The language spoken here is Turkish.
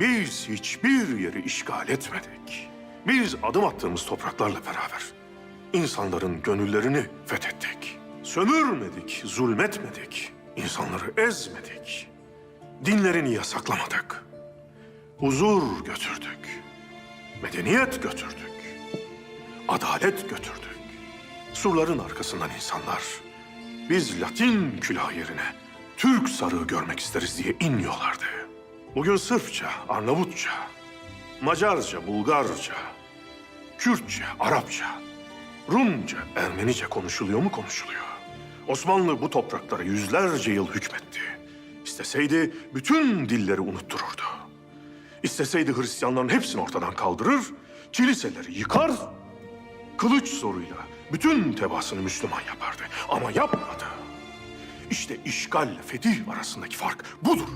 Biz hiçbir yeri işgal etmedik. Biz adım attığımız topraklarla beraber insanların gönüllerini fethettik. Sömürmedik, zulmetmedik. insanları ezmedik. Dinlerini yasaklamadık. Huzur götürdük. Medeniyet götürdük. Adalet götürdük. Surların arkasından insanlar biz Latin külah yerine Türk sarığı görmek isteriz diye inliyorlardı. Bugün Sırpça, Arnavutça, Macarca, Bulgarca, Kürtçe, Arapça, Rumca, Ermenice konuşuluyor mu konuşuluyor. Osmanlı bu topraklara yüzlerce yıl hükmetti. İsteseydi bütün dilleri unuttururdu. İsteseydi Hristiyanların hepsini ortadan kaldırır, kiliseleri yıkar, kılıç zoruyla bütün tebaasını Müslüman yapardı. Ama yapmadı. İşte işgalle fetih arasındaki fark budur.